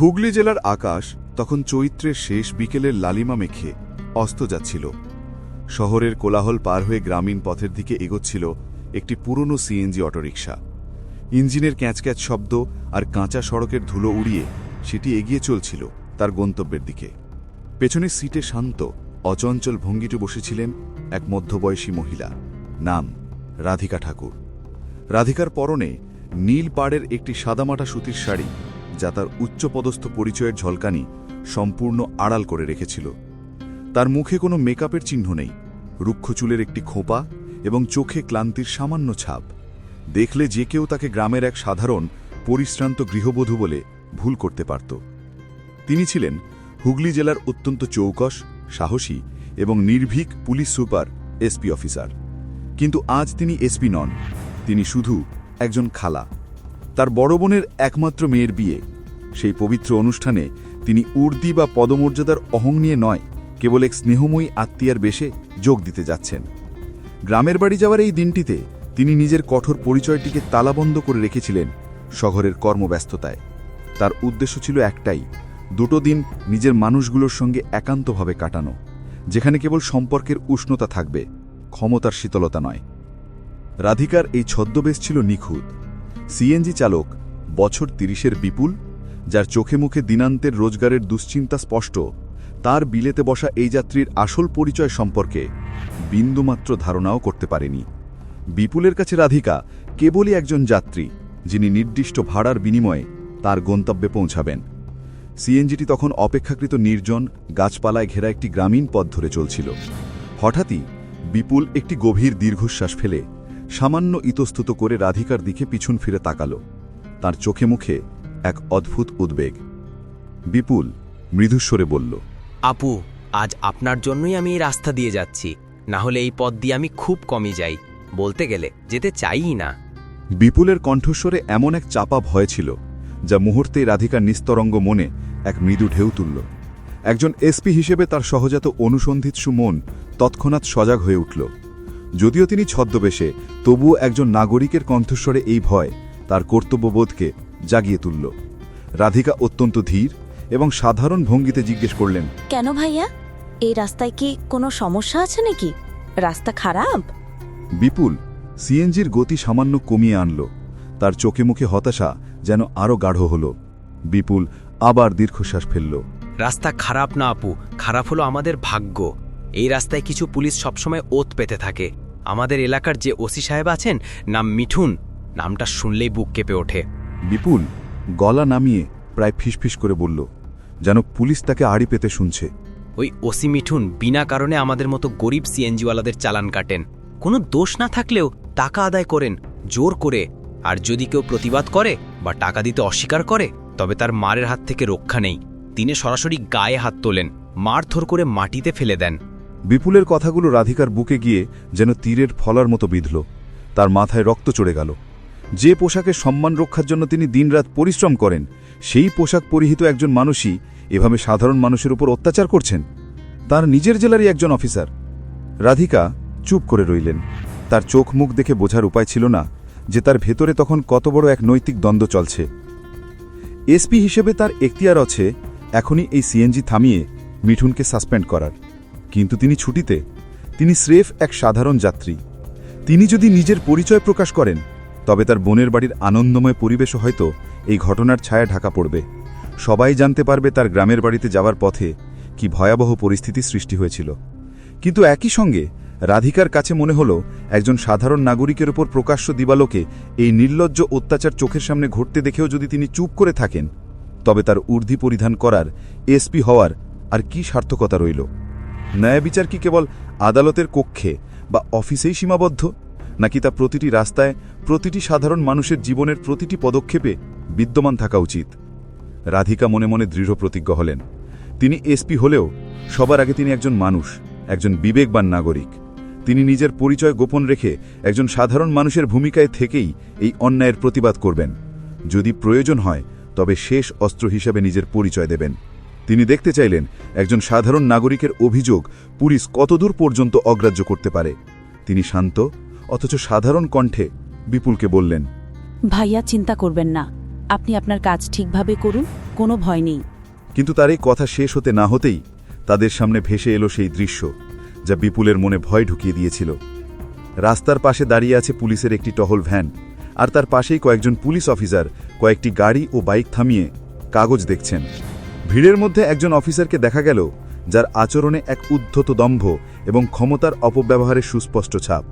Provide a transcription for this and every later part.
হুগলি জেলার আকাশ তখন চৈত্রের শেষ বিকেলের লালিমা মেখে অস্ত যাচ্ছিল। শহরের কোলাহল পার হয়ে গ্রামীণ পথের দিকে এগোচ্ছিল একটি পুরনো সিএনজি অটোরিকশা। ইঞ্জিনের ক্যাঁচক্যাচ শব্দ আর কাঁচা সড়কের ধুলো উড়িয়ে সেটি এগিয়ে চলছিল তার গন্তব্যের দিকে। পেছনের সিটে শান্ত, অচঞ্চল ভঙ্গিতে বসেছিলেন এক মধ্যবয়সী মহিলা। নাম, রাধিকা ঠাকুর। রাধিকার পরনে নীল পাড়ের একটি সাদামাটা সুতির শাড়ি যা তার উচ্চপদস্থ পরিচয়ের ঝলকানি সম্পূর্ণ আড়াল করে রেখেছিল। তার মুখে কোনো মেকআপের চিহ্ন নেই, রুক্ষ চুলের একটি খোঁপা এবং চোখে ক্লান্তির সামান্য ছাপ। দেখলে যে কেউ তাকে গ্রামের এক সাধারণ, পরিশ্রান্ত গৃহবধূ বলে ভুল করতে পারত। তিনি ছিলেন হুগলি জেলার অত্যন্ত চৌকস, সাহসী এবং নির্ভীক পুলিশ সুপার এসপি অফিসার। কিন্তু আজ তিনি এসপি নন, তিনি শুধু একজন খালা। তার বড় বোনের একমাত্র মেয়ের বিয়ে। সেই পবিত্র অনুষ্ঠানে তিনি উর্দি বা পদমর্যাদার অহং নিয়ে নয়, কেবল এক স্নেহময়ী আত্মীয়ার বেশে যোগ দিতে যাচ্ছেন। গ্রামের বাড়ি যাওয়ার এই দিনটিতে তিনি নিজের কঠোর পরিচয়টিকে তালাবন্ধ করে রেখেছিলেন শহরের কর্মব্যস্ততায়। তার উদ্দেশ্য ছিল একটাই, দুটো দিন নিজের মানুষগুলোর সঙ্গে একান্তভাবে কাটানো, যেখানে কেবল সম্পর্কের উষ্ণতা থাকবে, ক্ষমতার শীতলতা নয়। রাধিকার এই ছদ্মবেশ ছিল নিখুঁত। সিএনজি চালক বছর তিরিশের বিপুল যার চোখে মুখে দিনান্তের রোজগারের দুশ্চিন্তা স্পষ্ট, তার বিলেতে বসা এই যাত্রীর আসল পরিচয় সম্পর্কে বিন্দুমাত্র ধারণাও করতে পারেনি। বিপুলের কাছে রাধিকা কেবলই একজন যাত্রী, যিনি নির্দিষ্ট ভাড়ার বিনিময়ে তার গন্তব্যে পৌঁছাবেন। সিএনজিটি তখন অপেক্ষাকৃত নির্জন, গাছপালায় ঘেরা একটি গ্রামীণ পথ ধরে চলছিল। হঠাৎই বিপুল একটি গভীর দীর্ঘশ্বাস ফেলে সামান্য ইতস্তুত করে রাধিকার দিকে পিছন ফিরে তাকাল। তার চোখে মুখে এক অদ্ভুত উদ্বেগ। বিপুল মৃদুস্বরে বলল আপু আজ আপনার জন্যই আমি এই রাস্তা দিয়ে যাচ্ছি। না হলে এই পথ দিয়ে আমি খুব কমই যাই। বলতে গেলে যেতে চাইই না। বিপুলের কণ্ঠস্বরে এমন এক চাপা ভয় ছিল যা মুহূর্তেই রাধিকার নিস্তরঙ্গ মনে এক মৃদু ঢেউ তুলল। একজন এসপি হিসেবে তার সহজাত অনুসন্ধিৎসু মন তৎক্ষণাৎ সজাগ হয়ে উঠল। যদিও তিনি ছদ্মবেশে তবুও একজন নাগরিকের কণ্ঠস্বরে এই ভয় তার কর্তব্যবোধকে জাগিয়ে তুলল। রাধিকা অত্যন্ত ধীর এবং সাধারণ ভঙ্গিতে জিজ্ঞেস করলেন কেন ভাইয়া? এই রাস্তায় কি কোনো সমস্যা আছে নাকি? রাস্তা খারাপ? বিপুল সিএনজির গতি সামান্য কমিয়ে আনল। তার চোখে মুখে হতাশা যেন আরও গাঢ় হল। বিপুল আবার দীর্ঘশ্বাস ফেলল। রাস্তা খারাপ না আপু খারাপ হলো আমাদের ভাগ্য। এই রাস্তায় কিছু পুলিশ সবসময় ওত পেতে থাকে। আমাদের এলাকার যে ওসি সাহেব আছেন নাম মিঠুন। নামটা শুনলেই বুক কেঁপে ওঠে। বিপুল গলা নামিয়ে প্রায় ফিসফিস করে বলল যেন পুলিশ তাকে আড়ি পেতে শুনছে। ওই ওসি মিঠুন বিনা কারণে আমাদের মতো গরিব সিএনজিওয়ালাদের চালান কাটেন। কোনো দোষ না থাকলেও টাকা আদায় করেন জোর করে। আর যদি কেউ প্রতিবাদ করে বা টাকা দিতে অস্বীকার করে তবে তার মারের হাত থেকে রক্ষা নেই। তিনি সরাসরি গায়ে হাত তোলেন মারধর করে মাটিতে ফেলে দেন। বিপুলের কথাগুলো রাধিকার বুকে গিয়ে যেন তীরের ফলার মতো বিঁধল। তার মাথায় রক্ত চড়ে গেল। যে পোশাকের সম্মান রক্ষার জন্য তিনি দিনরাত পরিশ্রম করেন, সেই পোশাক পরিহিত একজন মানুষই এভাবে সাধারণ মানুষের উপর অত্যাচার করছেন। তার নিজের জেলারই একজন অফিসার। রাধিকা চুপ করে রইলেন। তার চোখ মুখ দেখে বোঝার উপায় ছিল না যে তার ভেতরে তখন কত বড় এক নৈতিক দ্বন্দ্ব চলছে। এসপি হিসেবে তার এখতিয়ার আছে এখনই এই সিএনজি থামিয়ে মিঠুনকে সাসপেন্ড করার। কিন্তু তিনি ছুটিতে, তিনি স্রেফ এক সাধারণ যাত্রী। তিনি যদি নিজের পরিচয় প্রকাশ করেন তবে তার বোনের বাড়ির আনন্দময় পরিবেশও হয়তো এই ঘটনার ছায়া ঢাকা পড়বে। সবাই জানতে পারবে তার গ্রামের বাড়িতে যাওয়ার পথে কি ভয়াবহ পরিস্থিতি সৃষ্টি হয়েছিল। কিন্তু একই সঙ্গে রাধিকার কাছে মনে হলো একজন সাধারণ নাগরিকের ওপর প্রকাশ্য দিবালোকে এই নির্লজ্জ অত্যাচার চোখের সামনে ঘটতে দেখেও যদি তিনি চুপ করে থাকেন, তবে তার ঊর্ধ্বি পরিধান করার এসপি হওয়ার আর কি সার্থকতা রইল? ন্যায় বিচার কি কেবল আদালতের কক্ষে বা অফিসেই সীমাবদ্ধ? নাকি তা প্রতিটি রাস্তায়, প্রতিটি সাধারণ মানুষের জীবনের প্রতিটি পদক্ষেপে বিদ্যমান থাকা উচিত? রাধিকা মনে মনে দৃঢ় প্রতিজ্ঞ হলেন। তিনি এসপি হলেও সবার আগে তিনি একজন মানুষ, একজন বিবেকবান নাগরিক। তিনি নিজের পরিচয় গোপন রেখে একজন সাধারণ মানুষের ভূমিকায় থেকেই এই অন্যায়ের প্রতিবাদ করবেন। যদি প্রয়োজন হয়, তবে শেষ অস্ত্র হিসেবে নিজের পরিচয় দেবেন। তিনি দেখতে চাইলেন একজন সাধারণ নাগরিকের অভিযোগ পুলিশ কতদূর পর্যন্ত অগ্রাহ্য করতে পারে। তিনি শান্ত অথচ সাধারণ কণ্ঠে বিপুলকে বললেন ভাইয়া চিন্তা করবেন না। আপনি আপনার কাজ ঠিকভাবে করুন কোনো ভয় নেই। কিন্তু তার এই কথা শেষ হতে না হতেই তাদের সামনে ভেসে এলো সেই দৃশ্য যা বিপুলের মনে ভয় ঢুকিয়ে দিয়েছিল। রাস্তার পাশে দাঁড়িয়ে আছে পুলিশের একটি টহল ভ্যান আর তার পাশেই কয়েকজন পুলিশ অফিসার কয়েকটি গাড়ি ও বাইক থামিয়ে কাগজ দেখছেন। ভিড়ের মধ্যে একজন অফিসারকে দেখা গেল যার আচরণে এক উদ্ধত দম্ভ এবং ক্ষমতার অপব্যবহারের সুস্পষ্ট ছাপ।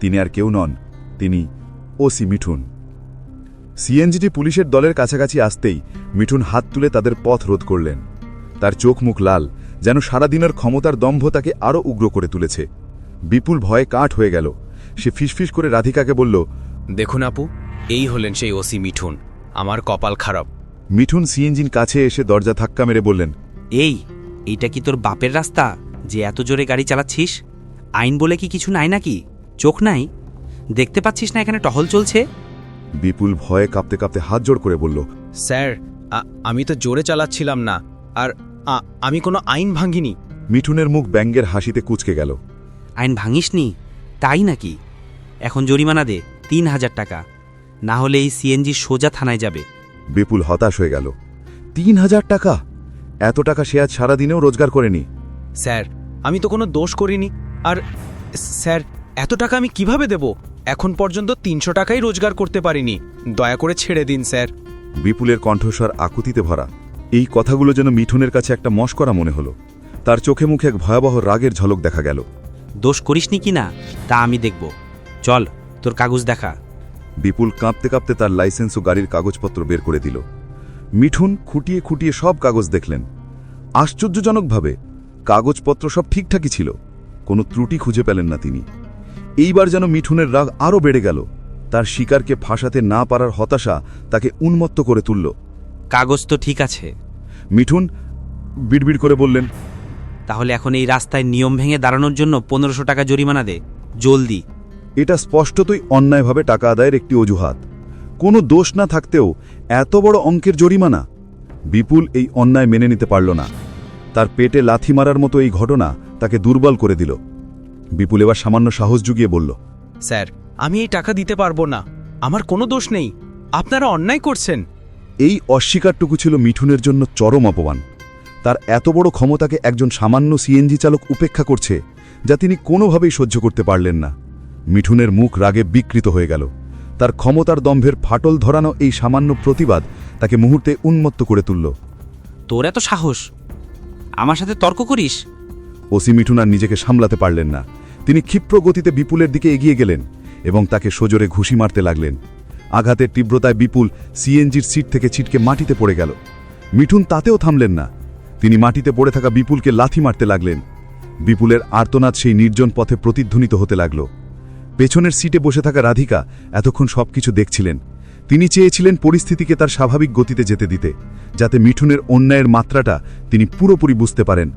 তিনি আর কেউ নন তিনি ওসি মিঠুন। সিএনজিটি পুলিশের দলের কাছাকাছি আসতেই মিঠুন হাত তুলে তাদের পথ রোধ করলেন। তার চোখ মুখ লাল যেন সারাদিনের ক্ষমতার দম্ভ তাকে আরও উগ্র করে তুলেছে। বিপুল ভয়ে কাঠ হয়ে গেল। সে ফিসফিস করে রাধিকাকে বলল দেখুন আপু এই হলেন সেই ওসি মিঠুন আমার কপাল খারাপ। মিঠুন সিএনজিন কাছে এসে দরজা ধাক্কা মেরে বললেন এই এইটা কি তোর বাপের রাস্তা যে এত জোরে গাড়ি চালাচ্ছিস? আইন বলে কি কিছু নাই নাকি? চোখ নাই? দেখতে পাচ্ছিস না এখানে টহল চলছে? বিপুল ভয়ে কাঁপতে কাঁপতে হাত জোড় করে বলল স্যার আমি তো জোরে চালাচ্ছিলাম না আর আমি কোনো আইন ভাঙিনি মিঠুনের মুখ ব্যঙ্গের হাসিতে কুচকে গেল। আইন ভাঙিসনি? তাই নাকি? এখন জরিমানা দে তিন হাজার টাকা। না হলে এই সিএনজি সোজা থানায় যাবে। বিপুল হতাশ হয়ে গেল। তিন হাজার টাকা? এত টাকা সে আজ সারাদিনেও রোজগার করেনি। স্যার আমি তো কোনো দোষ করিনি আর স্যার এত টাকা আমি কীভাবে দেব? এখন পর্যন্ত তিনশো টাকাই রোজগার করতে পারিনি। দয়া করে ছেড়ে দিন স্যার। বিপুলের কণ্ঠস্বর আকুতিতে ভরা। এই কথাগুলো যেন মিঠুনের কাছে একটা মস্করা মনে হলো। তার চোখে মুখে এক ভয়াবহ রাগের ঝলক দেখা গেল। দোষ করিসনি কি না? তা আমি দেখব। চল তোর কাগজ দেখা। বিপুল কাঁপতে কাঁপতে তার লাইসেন্স ও গাড়ির কাগজপত্র বের করে দিল। মিঠুন খুঁটিয়ে খুঁটিয়ে সব কাগজ দেখলেন। আশ্চর্যজনকভাবে কাগজপত্র সব ঠিকঠাকই ছিল। কোনো ত্রুটি খুঁজে পেলেন না তিনি। এইবার যেন মিঠুনের রাগ আরও বেড়ে গেল। তার শিকারকে ফাঁসাতে না পারার হতাশা তাকে উন্মত্ত করে তুলল। কাগজ তো ঠিক আছে। মিঠুন বিড়বিড় করে বললেন তাহলে এখন এই রাস্তায় নিয়ম ভেঙে দাঁড়ানোর জন্য পনেরোশো টাকা জরিমানা দে। জলদি। এটা স্পষ্টতই অন্যায়ভাবে টাকা আদায়ের একটি অজুহাত। কোনো দোষ না থাকতেও এত বড় অঙ্কের জরিমানা? বিপুল এই অন্যায় মেনে নিতে পারল না। তার পেটে লাথি মারার মতো এই ঘটনা তাকে দুর্বল করে দিল। বিপুল এবার সামান্য সাহস জুগিয়ে বলল স্যার আমি এই টাকা দিতে পারব না। আমার কোনো দোষ নেই। আপনারা অন্যায় করছেন। এই অস্বীকারটুকু ছিল মিঠুনের জন্য চরম অপমান। তার এত বড় ক্ষমতাকে একজন সামান্য সিএনজি চালক উপেক্ষা করছে যা তিনি কোনোভাবেই সহ্য করতে পারলেন না। মিঠুনের মুখ রাগে বিকৃত হয়ে গেল। তার ক্ষমতার দম্ভের ফাটল ধরানো এই সামান্য প্রতিবাদ তাকে মুহূর্তে উন্মত্ত করে তুলল। তোর এত সাহস। আমার সাথে তর্ক করিস? ওসি মিঠুন আর নিজেকে সামলাতে পারলেন না। তিনি ক্ষিপ্র গতিতে বিপুলের দিকে এগিয়ে গেলেন এবং তাকে সজোরে ঘুষি মারতে লাগলেন। আঘাতের তীব্রতায় বিপুল সিএনজির সিট থেকে ছিটকে মাটিতে পড়ে গেল। মিঠুন তাতেও থামলেন না। তিনি মাটিতে পড়ে থাকা বিপুলকে লাথি মারতে লাগলেন। বিপুলের আর্তনাদ সেই নির্জন পথে প্রতিধ্বনিত হতে লাগল। পেছনের সিটে বসে থাকা রাধিকা এতক্ষণ সবকিছু দেখছিলেন। তিনি চেয়েছিলেন পরিস্থিতিকে তার স্বাভাবিক গতিতে যেতে দিতে, যাতে মিঠুনের অন্যায়ের মাত্রাটা তিনি পুরোপুরি বুঝতে পারেন।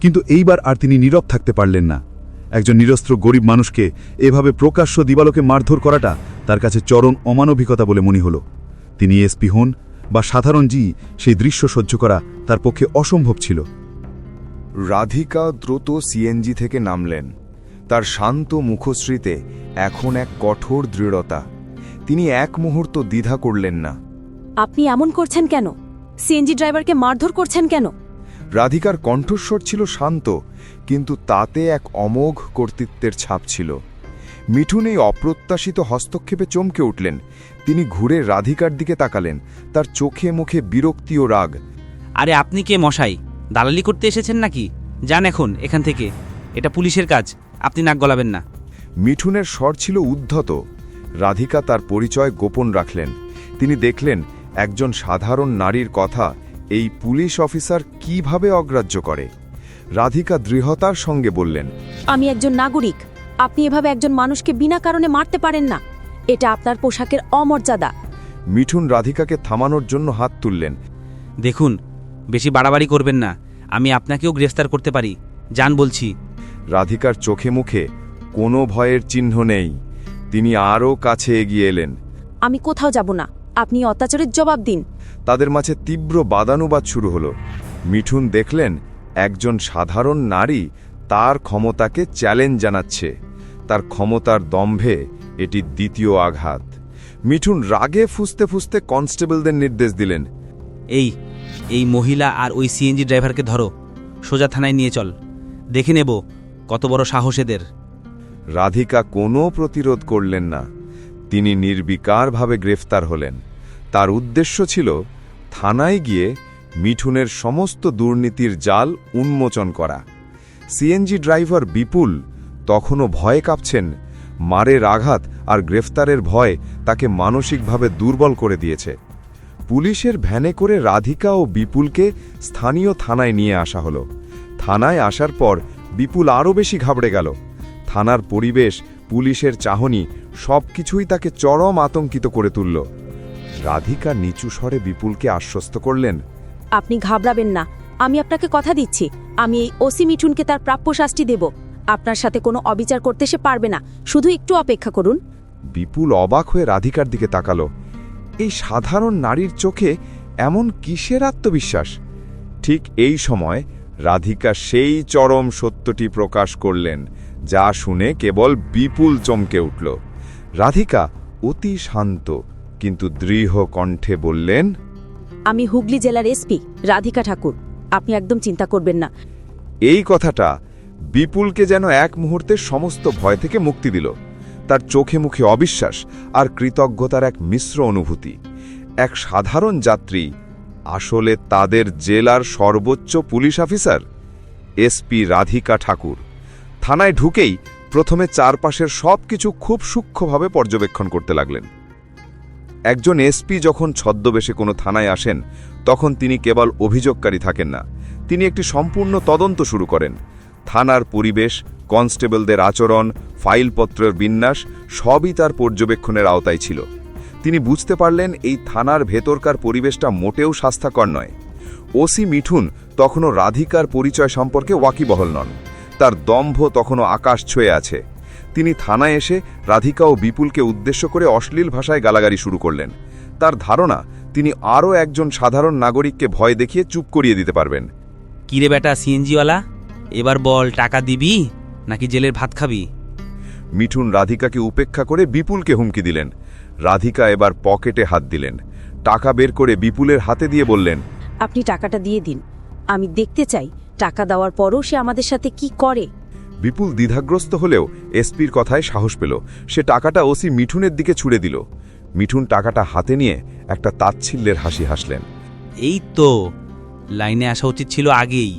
কিন্তু এইবার আর তিনি নীরব থাকতে পারলেন না। একজন নিরস্ত্র গরিব মানুষকে এভাবে প্রকাশ্য দিবালোকে মারধর করাটা তার কাছে চরম অমানবিকতা বলে মনে হল। তিনি এসপি হন বা সাধারণ জি সেই দৃশ্য সহ্য করা তার পক্ষে অসম্ভব ছিল। রাধিকা দ্রুত সিএনজি থেকে নামলেন। তার শান্ত মুখশ্রীতে এখন এক কঠোর দৃঢ়তা। তিনি এক মুহূর্ত দ্বিধা করলেন না। আপনি এমন করছেন কেন? সিএনজি ড্রাইভারকে মারধর করছেন কেন? রাধিকার কণ্ঠস্বর ছিল শান্ত কিন্তু তাতে এক অমোঘ কর্তৃত্বের ছাপ ছিল। মিঠুন এই অপ্রত্যাশিত হস্তক্ষেপে চমকে উঠলেন। তিনি ঘুরে রাধিকার দিকে তাকালেন। তার চোখে মুখে বিরক্তি ও রাগ। আরে আপনি কে মশাই? দালালি করতে এসেছেন নাকি? যান এখন এখান থেকে। এটা পুলিশের কাজ। আপনি নাক গলাবেন না। মিঠুনের স্বর ছিল উদ্ধত। রাধিকা তার পরিচয় গোপন রাখলেন। তিনি দেখলেন একজন সাধারণ নারীর কথা এই পুলিশ অফিসার কীভাবে অগ্রাহ্য করে। রাধিকা দৃঢ়তার সঙ্গে বললেন আমি একজন নাগরিক। আপনি এভাবে একজন মানুষকে বিনা কারণে মারতে পারেন না। এটা আপনার পোশাকের অমর্যাদা। মিঠুন রাধিকাকে থামানোর জন্য হাত তুললেন। দেখুন বেশি বাড়াবাড়ি করবেন না। আমি আপনাকেও গ্রেফতার করতে পারি। যান বলছি। রাধিকার চোখে মুখে কোনো ভয়ের চিহ্ন নেই। তিনি আরও কাছে এগিয়ে এলেন। আমি কোথাও যাব না। আপনি অত্যাচারের জবাব দিন। তাদের মাঝে তীব্র বাদানুবাদ শুরু হলো। মিঠুন দেখলেন একজন সাধারণ নারী তার ক্ষমতাকে চ্যালেঞ্জ জানাচ্ছে। তার ক্ষমতার দম্ভে এটি দ্বিতীয় আঘাত। মিঠুন রাগে ফুসতে ফুসতে কনস্টেবলদের নির্দেশ দিলেন। এই এই মহিলা আর ওই সিএনজি ড্রাইভারকে ধরো। সোজা থানায় নিয়ে চল। দেখে নেব কত বড় সাহস এদের। রাধিকা কোনো প্রতিরোধ করলেন না। তিনি নির্বিকারভাবে গ্রেফতার হলেন। তার উদ্দেশ্য ছিল থানায় গিয়ে মিঠুনের সমস্ত দুর্নীতির জাল উন্মোচন করা। সিএনজি ড্রাইভার বিপুল তখনও ভয়ে কাঁপছেন, মারের আঘাত আর গ্রেফতারের ভয় তাকে মানসিকভাবে দুর্বল করে দিয়েছে। পুলিশের ভ্যানে করে রাধিকা ও বিপুলকে স্থানীয় থানায় নিয়ে আসা হলো। থানায় আসার পর বিপুল আরও বেশি ঘাবড়ে গেল। থানার পরিবেশ, পুলিশের চাহনি সবকিছুই তাকে চরম আতঙ্কিত করে তুলল। রাধিকা নিচু স্বরে বিপুলকে আশ্বস্ত করলেন আপনি ঘাবড়াবেন না। আমি আপনাকে কথা দিচ্ছি। আমি এই ওসি মিঠুনকে তার প্রাপ্য শাস্তি দেব। আপনার সাথে কোনো অবিচার করতে সে পারবে না। শুধু একটু অপেক্ষা করুন। বিপুল অবাক হয়ে রাধিকার দিকে তাকালো। এই সাধারণ নারীর চোখে এমন কিসের আত্মবিশ্বাস? ঠিক এই সময় রাধিকা সেই চরম সত্যটি প্রকাশ করলেন, যা শুনে কেবল বিপুল চমকে উঠল। রাধিকা অতি শান্ত, কিন্তু দৃঢ় কণ্ঠে বললেন আমি হুগলি জেলার এসপি রাধিকা ঠাকুর। আপনি একদম চিন্তা করবেন না। এই কথাটা বিপুলকে যেন এক মুহূর্তে সমস্ত ভয় থেকে মুক্তি দিল। তার চোখে মুখে অবিশ্বাস আর কৃতজ্ঞতার এক মিশ্র অনুভূতি। এক সাধারণ যাত্রী, আসলে তাদের জেলার সর্বোচ্চ police officer SP Radhika Thakur. থানায় ঢুকেই প্রথমে চারপাশের সবকিছু খুব সূক্ষ্মভাবে পর্যবেক্ষণ করতে লাগলেন। একজন এসপি যখন ছদ্মবেশে কোনো থানায় আসেন, তখন তিনি কেবল অভিযোগকারী থাকেন না। তিনি একটি সম্পূর্ণ তদন্ত শুরু করেন। থানার পরিবেশ, কনস্টেবলদের আচরণ, ফাইলপত্রের বিন্যাস, সবই তার পর্যবেক্ষণের আওতায় ছিল। তিনি বুঝতে পারলেন এই থানার ভেতরকার পরিবেশটা মোটেও স্বাস্থ্যকর নয়। ওসি মিঠুন তখনও রাধিকার পরিচয় সম্পর্কে ওয়াকিবহল নন। তার দম্ভ তখনও আকাশ ছুঁয়ে আছে। তিনি থানায় এসে রাধিকা ও বিপুলকে উদ্দেশ্য করে অশ্লীল ভাষায় গালাগালি শুরু করলেন। তার ধারণা তিনি আরও একজন সাধারণ নাগরিককে ভয় দেখিয়ে চুপ করিয়ে দিতে পারবেন। কিরে বেটা সিএনজিওয়ালা? এবার বল টাকা দিবি নাকি জেলের ভাত খাবি? মিঠুন রাধিকাকে উপেক্ষা করে বিপুলকে হুমকি দিলেন। রাধিকা এবার পকেটে হাত দিলেন। টাকা বের করে বিপুলের হাতে দিয়ে বললেন আপনি টাকাটা দিয়ে দিন। আমি দেখতে চাই টাকা দেওয়ার পরও সে আমাদের সাথে কি করে? বিপুল দ্বিধাগ্রস্ত হলেও এসপির কথায় সাহস পেল। সে টাকাটা ওসি মিঠুনের দিকে ছুড়ে দিল। মিঠুন টাকাটা হাতে নিয়ে একটা তাচ্ছিল্যের হাসি হাসলেন। এই তো লাইনে আসা উচিত ছিল আগেই।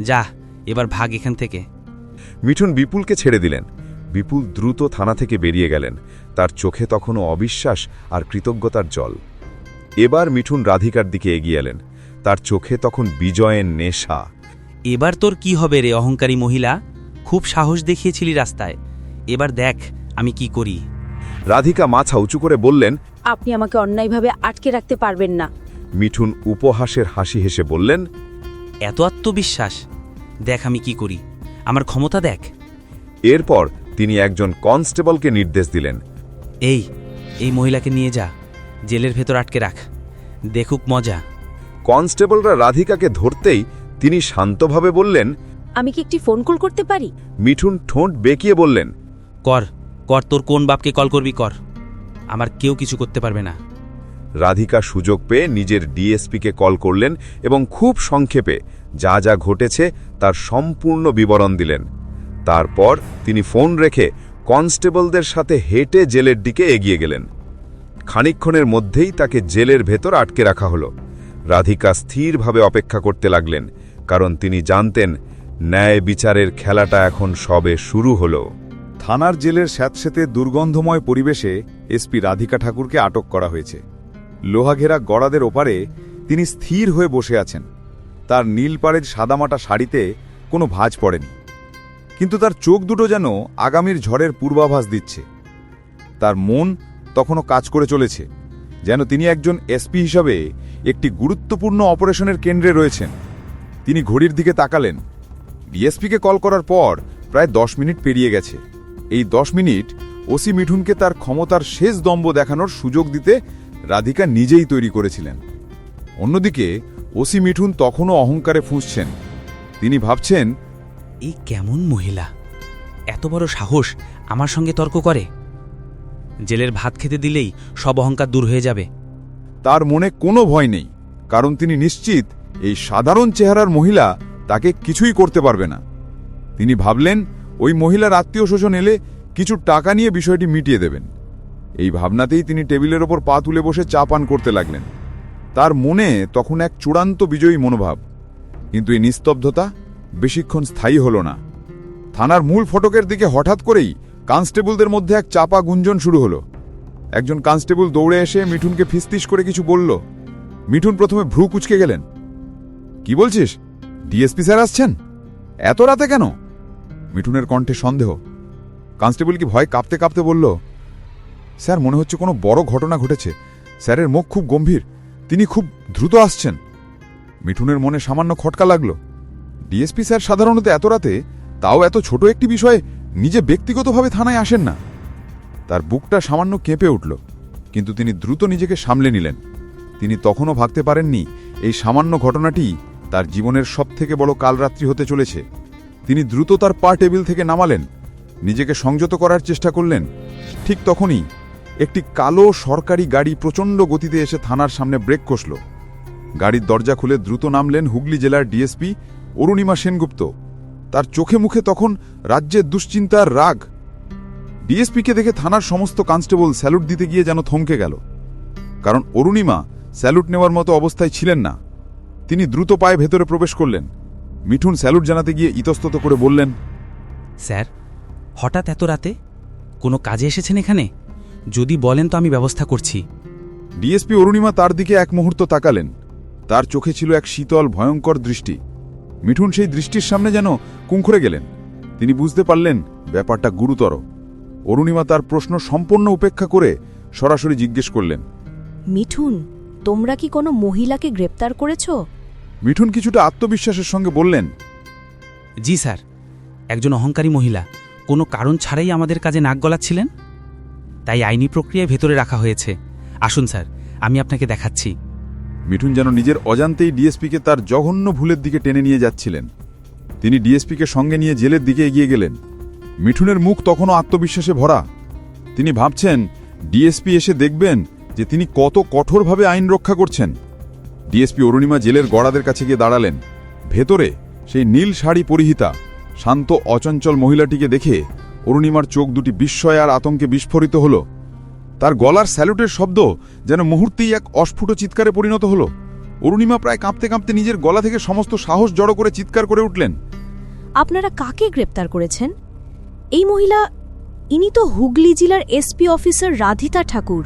যা এবার ভাগ এখান থেকে। মিঠুন বিপুলকে ছেড়ে দিলেন। বিপুল দ্রুত থানা থেকে বেরিয়ে গেলেন। তার চোখে তখনও অবিশ্বাস আর কৃতজ্ঞতার জল। এবার মিঠুন রাধিকার দিকে এগিয়ে এলেন। তার চোখে তখন বিজয়ের নেশা। এবার তোর কি হবে রে অহংকারী মহিলা? খুব সাহস দেখিয়েছিলি রাস্তায়। এবার দেখ আমি কি করি। রাধিকা মাথা উঁচু করে বললেন আপনি আমাকে অন্যায়ভাবে আটকে রাখতে পারবেন না। মিঠুন উপহাসের হাসি হেসে বললেন এত আত্মবিশ্বাস। দেখ আমি কি করি। আমার ক্ষমতা দেখ। এরপর তিনি একজন কনস্টেবলকে নির্দেশ দিলেন এই এই মহিলাকে নিয়ে যা। জেলের ভেতর আটকে রাখ। দেখুক মজা। কনস্টেবলরা রাধিকাকে ধরতেই তিনি শান্তভাবে বললেন আমি কি একটি ফোন কল করতে পারি? মিঠুন ঠোঁট বেঁকিয়ে বললেন কর কর তোর কোন বাপকে কল করবি কর। আমার কেউ কিছু করতে পারবে না। রাধিকা সুযোগ পেয়ে নিজের ডিএসপিকে কল করলেন এবং খুব সংক্ষেপে যা যা ঘটেছে তার সম্পূর্ণ বিবরণ দিলেন। তারপর তিনি ফোন রেখে কনস্টেবলদের সাথে হেঁটে জেলের দিকে এগিয়ে গেলেন। খানিকক্ষণের মধ্যেই তাকে জেলের ভেতর আটকে রাখা হলো। রাধিকা স্থিরভাবে অপেক্ষা করতে লাগলেন কারণ তিনি জানতেন ন্যায় বিচারের খেলাটা এখন সবে শুরু হলো। থানার জেলের স্যাঁতস্যাঁতে দুর্গন্ধময় পরিবেশে এসপি রাধিকা ঠাকুরকে আটক করা হয়েছে। লোহাঘেরা গড়াদের ওপারে তিনি স্থির হয়ে বসে আছেন। তার নীলপাড়ের সাদামাটা শাড়িতে কোনো ভাঁজ পড়েনি। কিন্তু তার চোখ দুটো যেন আগামীর ঝড়ের পূর্বাভাস দিচ্ছে। তার মন তখনও কাজ করে চলেছে, যেন তিনি একজন এসপি হিসাবে একটি গুরুত্বপূর্ণ অপারেশনের কেন্দ্রে রয়েছেন। তিনি ঘড়ির দিকে তাকালেন। ডিএসপিকে কল করার পর প্রায় দশ মিনিট পেরিয়ে গেছে। এই দশ মিনিট ওসি মিঠুনকে তার ক্ষমতার শেষ দম্ব দেখানোর সুযোগ দিতে রাধিকা নিজেই তৈরি করেছিলেন। অন্যদিকে ওসি মিঠুন তখনও অহংকারে ফুঁসছেন। তিনি ভাবছেন এই কেমন মহিলা? এত বড় সাহস আমার সঙ্গে তর্ক করে। জেলের ভাত খেতে দিলেই সব অহংকার দূর হয়ে যাবে। তার মনে কোনো ভয় নেই কারণ তিনি নিশ্চিত এই সাধারণ চেহারার মহিলা তাকে কিছুই করতে পারবে না। তিনি ভাবলেন, ওই মহিলার আত্মীয় স্বজন এলে কিছু টাকা নিয়ে বিষয়টি মিটিয়ে দেবেন। এই ভাবনাতেই তিনি টেবিলের ওপর পা তুলে বসে চা পান করতে লাগলেন। তার মনে তখন এক চূড়ান্ত বিজয়ী মনোভাব, কিন্তু এই নিস্তব্ধতা বেশিক্ষণ স্থায়ী হল না। থানার মূল ফটকের দিকে হঠাৎ করেই কনস্টেবলদের মধ্যে এক চাপা গুঞ্জন শুরু হলো। একজন কনস্টেবল দৌড়ে এসে মিঠুনকে ফিসতিস করে কিছু বলল। মিঠুন প্রথমে ভ্রু কুচকে গেলেন। কি বলছিস? ডিএসপি স্যার আসছেন? এত রাতে কেন? মিঠুনের কণ্ঠে সন্দেহ। কনস্টেবল কি ভয় কাঁপতে কাঁপতে বলল, স্যার, মনে হচ্ছে কোনো বড় ঘটনা ঘটেছে। স্যারের মুখ খুব গম্ভীর। তিনি খুব দ্রুত আসছেন। মিঠুনের মনে সামান্য খটকা লাগল। ডিএসপি স্যার, সাধারণত এত রাতে তাও এত ছোট একটি বিষয়ে নিজে ব্যক্তিগতভাবে থানায় আসেন না? তার বুকটা সামান্য কেঁপে উঠল, কিন্তু তিনি দ্রুত নিজেকে সামলে নিলেন। তিনি তখনও ভাবতে পারেননি। এই সামান্য ঘটনাটি তার জীবনের সবথেকে বড় কালরাত্রি হতে চলেছে। তিনি দ্রুত তার পা টেবিল থেকে নামালেন, নিজেকে সংযত করার চেষ্টা করলেন। ঠিক তখনই একটি কালো সরকারি গাড়ি প্রচণ্ড গতিতে এসে থানার সামনে ব্রেক কষল। গাড়ির দরজা খুলে দ্রুত নামলেন হুগলি জেলার ডিএসপি অরুণিমা সেনগুপ্ত। তার চোখে মুখে তখন রাজ্যের দুশ্চিন্তার রাগ। ডিএসপিকে দেখে থানার সমস্ত কনস্টেবল স্যালুট দিতে গিয়ে যেন থমকে গেল। কারণ অরুণিমা স্যালুট নেওয়ার মতো অবস্থায় ছিলেন না। তিনি দ্রুত পায়ে ভেতরে প্রবেশ করলেন। মিঠুন স্যালুট জানাতে গিয়ে ইতস্তত করে বললেন স্যার হঠাৎ এত রাতে কোনো কাজে এসেছেন এখানে? যদি বলেন তো আমি ব্যবস্থা করছি। ডিএসপি অরুণিমা তার দিকে এক মুহূর্ত তাকালেন। তার চোখে ছিল এক শীতল ভয়ঙ্কর দৃষ্টি। মিঠুন সেই দৃষ্টির সামনে যেন কুঙ্খরে গেলেন। তিনি বুঝতে পারলেন ব্যাপারটা গুরুতর। অরুণিমা তার প্রশ্ন সম্পূর্ণ উপেক্ষা করে সরাসরি জিজ্ঞেস করলেন মিঠুন তোমরা কি কোনো মহিলাকে গ্রেপ্তার করেছ? মিঠুন কিছুটা আত্মবিশ্বাসের সঙ্গে বললেন জি স্যার একজন অহংকারী মহিলা কোনো কারণ ছাড়াই আমাদের কাজে নাক গলাচ্ছিলেন? তাই আইনি প্রক্রিয়ায় ভেতরে রাখা হয়েছে। আসুন স্যার আমি আপনাকে দেখাচ্ছি। মিঠুন যেন নিজের অজান্তেই ডিএসপিকে তার জঘন্য ভুলের দিকে টেনে নিয়ে যাচ্ছিলেন। তিনি ডিএসপিকে সঙ্গে নিয়ে জেলের দিকে এগিয়ে গেলেন। মিঠুনের মুখ তখনও আত্মবিশ্বাসে ভরা। তিনি ভাবছেন ডিএসপি এসে দেখবেন যে তিনি কত কঠোরভাবে আইন রক্ষা করছেন। ডিএসপি অরুণিমা জেলের গড়াদের কাছে গিয়ে দাঁড়ালেন। ভেতরে সেই নীল শাড়ি পরিহিতা, শান্ত অচঞ্চল মহিলাটিকে দেখে অরুণিমার চোখ দুটি বিস্ময় আর আতঙ্কে বিস্ফোরিত হল। তার গলার স্যালুটের শব্দ যেন মুহূর্তেই এক অস্ফুট চিৎকারে পরিণত হল। অরুণিমা প্রায় কাঁপতে কাঁপতে নিজের গলা থেকে সমস্ত সাহস জড়ো করে চিৎকার করে উঠলেন। আপনারা কাকে গ্রেপ্তার করেছেন? এই মহিলা, ইনি তো হুগলি জেলার এসপি অফিসার রাধিতা ঠাকুর।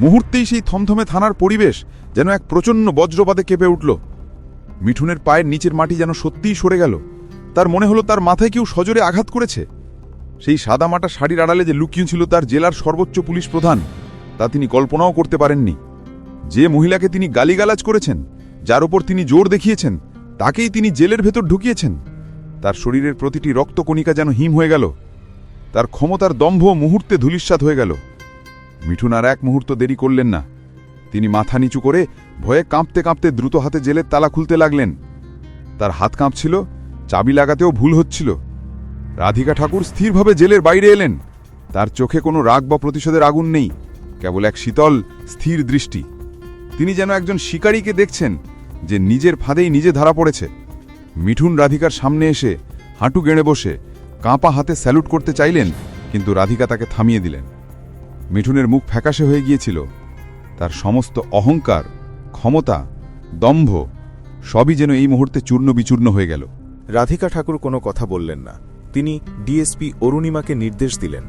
মুহূর্তেই সেই থমথমে থানার পরিবেশ যেন এক প্রচণ্ড বজ্রপাতে কেঁপে উঠল। মিঠুনের পায়ের নিচের মাটি যেন সত্যিই সরে গেল। তার মনে হলো তার মাথায় কেউ সজোরে আঘাত করেছে। সেই সাদামাটা শাড়ির আড়ালে যে লুকিয়ে ছিল তার জেলার সর্বোচ্চ পুলিশ প্রধান, তা তিনি কল্পনাও করতে পারেননি। যে মহিলাকে তিনি গালিগালাজ করেছেন, যার ওপর তিনি জোর দেখিয়েছেন, তাকেই তিনি জেলের ভেতর ঢুকিয়েছেন। তার শরীরের প্রতিটি রক্তকণিকা যেন হিম হয়ে গেল। তার ক্ষমতার দম্ভ মুহূর্তে ধূলিস্বাদ হয়ে গেল। মিঠুন আর এক মুহূর্ত দেরি করলেন না। তিনি মাথা নিচু করে ভয়ে কাঁপতে কাঁপতে দ্রুত হাতে জেলের তালা খুলতে লাগলেন। তার হাত কাঁপছিল, চাবি লাগাতেও ভুল হচ্ছিল। রাধিকা ঠাকুর স্থিরভাবে জেলের বাইরে এলেন। তার চোখে কোনো রাগ বা প্রতিশোধের আগুন নেই, কেবল এক শীতল, স্থির দৃষ্টি। তিনি যেন একজন শিকারীকে দেখছেন, যে নিজের ফাঁদেই নিজে ধরা পড়েছে। মিঠুন রাধিকার সামনে এসে হাঁটু গেড়ে বসে কাঁপা হাতে স্যালুট করতে চাইলেন, কিন্তু রাধিকা তাকে থামিয়ে দিলেন। মিঠুনের মুখ ফ্যাকাশে হয়ে গিয়েছিল। তার সমস্ত অহংকার ক্ষমতা দম্ভ সবই যেন এই মুহূর্তে চূর্ণ বিচূর্ণ হয়ে গেল। রাধিকা ঠাকুর কোনো কথা বললেন না। তিনি ডিএসপি অরুণিমাকে নির্দেশ দিলেন।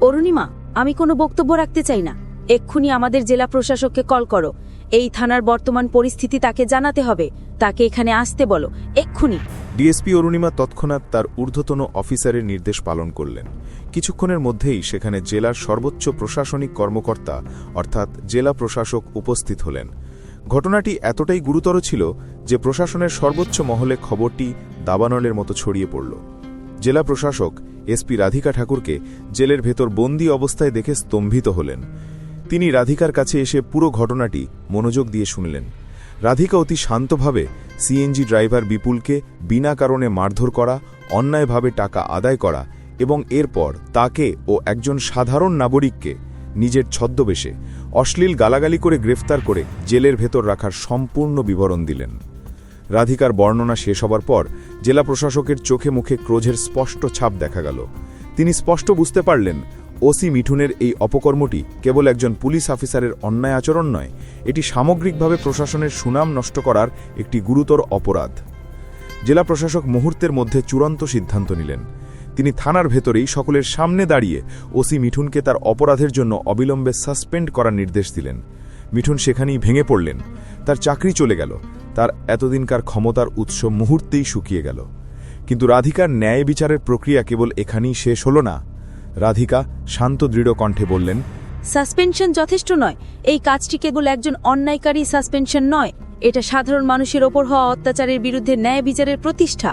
অরুণিমা আমি কোনো বক্তব্য রাখতে চাই না। এক্ষুনি আমাদের জেলা প্রশাসককে কল করো। এই থানার বর্তমান পরিস্থিতি তাকে জানাতে হবে। তাকে এখানে আসতে বলো। এক্ষুনি। ডিএসপি অরুণিমা তৎক্ষণাৎ তার ঊর্ধ্বতন অফিসারের নির্দেশ পালন করলেন। কিছুক্ষণের মধ্যেই সেখানে জেলার সর্বোচ্চ প্রশাসনিক কর্মকর্তা, অর্থাৎ জেলা প্রশাসক উপস্থিত হলেন। ঘটনাটি এতটাই গুরুতর ছিল যে প্রশাসনের সর্বোচ্চ মহলে খবরটি দাবানলের মতো ছড়িয়ে পড়ল। জেলা প্রশাসক এসপি রাধিকা ঠাকুরকে জেলের ভেতর বন্দি অবস্থায় দেখে স্তম্ভিত হলেন। তিনি রাধিকার কাছে এসে পুরো ঘটনাটি মনোযোগ দিয়ে শুনলেন। রাধিকা অতি শান্তভাবে সিএনজি ড্রাইভার বিপুলকে বিনা কারণে মারধর করা, অন্যায়ভাবে টাকা আদায় করা এবং এরপর তাকে ও একজন সাধারণ নাগরিককে নিজের ছদ্মবেশে অশ্লীল গালাগালি করে গ্রেফতার করে জেলের ভেতর রাখার সম্পূর্ণ বিবরণ দিলেন। রাধিকার বর্ণনা শেষ হবার পর জেলা প্রশাসকের চোখে মুখে ক্রোধের স্পষ্ট ছাপ দেখা গেল। তিনি স্পষ্ট বুঝতে পারলেন ওসি মিঠুনের এই অপকর্মটি কেবল একজন পুলিশ অফিসারের অন্যায় আচরণ নয়, এটি সামগ্রিকভাবে প্রশাসনের সুনাম নষ্ট করার একটি গুরুতর অপরাধ। জেলা প্রশাসক মুহূর্তের মধ্যে চূড়ান্ত সিদ্ধান্ত নিলেন। তিনি থানার ভেতরেই সকলের সামনে দাঁড়িয়ে ওসি মিঠুনকে তার অপরাধের জন্য অবিলম্বে সাসপেন্ড করার নির্দেশ দিলেন। মিঠুন সেখানেই ভেঙে পড়লেন। তার চাকরি চলে গেল। তার এতদিনকার ক্ষমতার উৎস মুহূর্তেই শুকিয়ে গেল। কিন্তু রাধিকার ন্যায় বিচারের প্রক্রিয়া কেবল এখানেই শেষ হল না। রাধিকা শান্ত দৃঢ় কণ্ঠে বললেন সাসপেনশন যথেষ্ট নয়। এই কাজটি কেবল একজন অন্যায়কারী সাসপেনশন নয়। এটা সাধারণ মানুষের ওপর হওয়া অত্যাচারের বিরুদ্ধে ন্যায় বিচারের প্রতিষ্ঠা।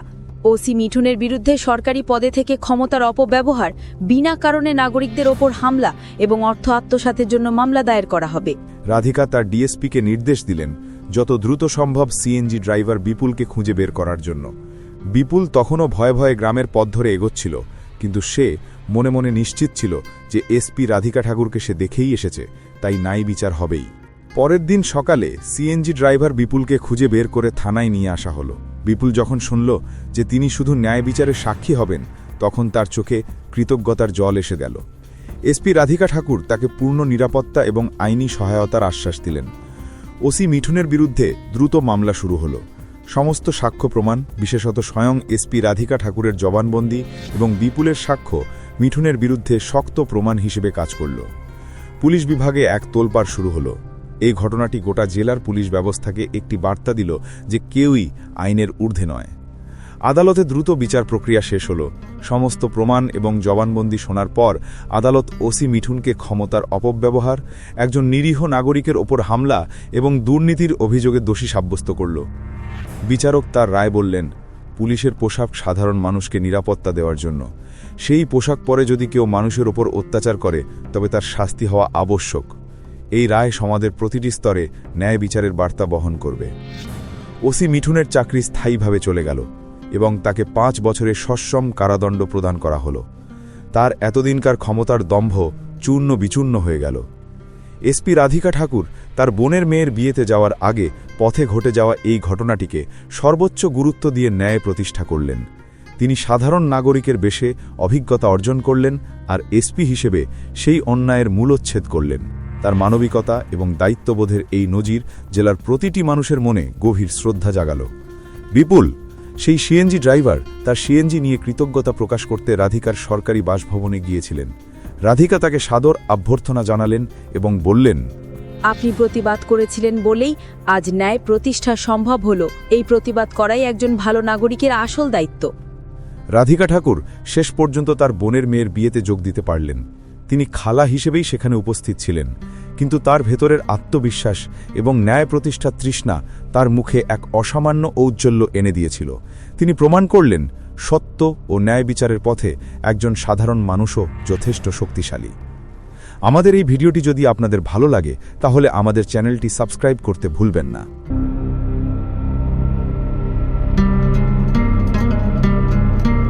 ওসি মিঠুনের বিরুদ্ধে সরকারি পদে থেকে ক্ষমতার অপব্যবহার বিনা কারণে নাগরিকদের ওপর হামলা এবং অর্থ আত্মসাতের জন্য মামলা দায়ের করা হবে। রাধিকা তার ডিএসপিকে নির্দেশ দিলেন যত দ্রুত সম্ভব সিএনজি ড্রাইভার বিপুলকে খুঁজে বের করার জন্য। বিপুল তখনও ভয়ে ভয়ে গ্রামের পথ ধরে এগোচ্ছিল কিন্তু সে মনে মনে নিশ্চিত ছিল যে এসপি রাধিকা ঠাকুরকে সে দেখেই এসেছে, তাই নাই বিচার হবেই। পরের দিন সকালে সিএনজি ড্রাইভার বিপুলকে খুঁজে বের করে থানায় নিয়ে আসা হলো। বিপুল যখন শুনল যে তিনি শুধু ন্যায় বিচারের সাক্ষী হবেন, তখন তার চোখে কৃতজ্ঞতার জল এসে গেল। এসপি রাধিকা ঠাকুর তাকে পূর্ণ নিরাপত্তা এবং আইনি সহায়তার আশ্বাস দিলেন। ওসি মিঠুনের বিরুদ্ধে দ্রুত মামলা শুরু হলো। সমস্ত সাক্ষ্য প্রমাণ, বিশেষত স্বয়ং এসপি রাধিকা ঠাকুরের জবানবন্দি এবং বিপুলের সাক্ষ্য মিঠুনের বিরুদ্ধে শক্ত প্রমাণ হিসেবে কাজ করল। পুলিশ বিভাগে এক তোলপাড় শুরু হলো। এই ঘটনাটি গোটা জেলার পুলিশ ব্যবস্থাকে একটি বার্তা দিল যে কেউই আইনের ঊর্ধ্বে নয়। আদালতে দ্রুত বিচার প্রক্রিয়া শেষ হল। সমস্ত প্রমাণ এবং জবানবন্দি শোনার পর আদালত ওসি মিঠুনকে ক্ষমতার অপব্যবহার, একজন নিরীহ নাগরিকের ওপর হামলা এবং দুর্নীতির অভিযোগে দোষী সাব্যস্ত করল। বিচারক তার রায় বললেন, পুলিশের পোশাক সাধারণ মানুষকে নিরাপত্তা দেওয়ার জন্য। সেই পোশাক পরে যদি কেউ মানুষের ওপর অত্যাচার করে, তবে তার শাস্তি হওয়া আবশ্যক। এই রায় সমাজের প্রতিটি স্তরে ন্যায় বিচারের বার্তা বহন করবে। ওসি মিঠুনের চাকরি স্থায়ীভাবে চলে গেল এবং তাকে পাঁচ বছরের সশ্রম কারাদণ্ড প্রদান করা হল। তার এতদিনকার ক্ষমতার দম্ভ চূর্ণ বিচূর্ণ হয়ে গেল। এসপি রাধিকা ঠাকুর তার বোনের মেয়ের বিয়েতে যাওয়ার আগে পথে ঘটে যাওয়া এই ঘটনাটিকে সর্বোচ্চ গুরুত্ব দিয়ে ন্যায় প্রতিষ্ঠা করলেন। তিনি সাধারণ নাগরিকের বেশে অভিজ্ঞতা অর্জন করলেন আর এসপি হিসেবে সেই অন্যায়ের মূলোচ্ছেদ করলেন। তার মানবিকতা এবং দায়িত্ববোধের এই নজির জেলার প্রতিটি মানুষের মনে গভীর শ্রদ্ধা জাগাল। বিপুল, সেই সিএনজি ড্রাইভার তার সিএনজি নিয়ে কৃতজ্ঞতা প্রকাশ করতে রাধিকার সরকারি বাসভবনে গিয়েছিলেন। রাধিকা তাকে সাদর অভ্যর্থনা জানালেন এবং বললেন, আপনি প্রতিবাদ করেছিলেন বলেই আজ ন্যায় প্রতিষ্ঠা সম্ভব হলো। এই প্রতিবাদ করাই একজন ভালো নাগরিকের আসল দায়িত্ব। রাধিকা ঠাকুর শেষ পর্যন্ত তার বোনের মেয়ের বিয়েতে যোগ দিতে পারলেন। তিনি খালা হিসেবেই সেখানে উপস্থিত ছিলেন। কিন্তু তার ভেতরের আত্মবিশ্বাস এবং ন্যায় প্রতিষ্ঠার তৃষ্ণা তার মুখে এক অসামান্য ঔজ্জ্বল্য এনে দিয়েছিল। তিনি প্রমাণ করলেন, সত্য ও ন্যায় বিচারের পথে একজন সাধারণ মানুষও যথেষ্ট শক্তিশালী। আমাদের এই ভিডিওটি যদি আপনাদের ভালো লাগে, তাহলে আমাদের চ্যানেলটি সাবস্ক্রাইব করতে ভুলবেন না।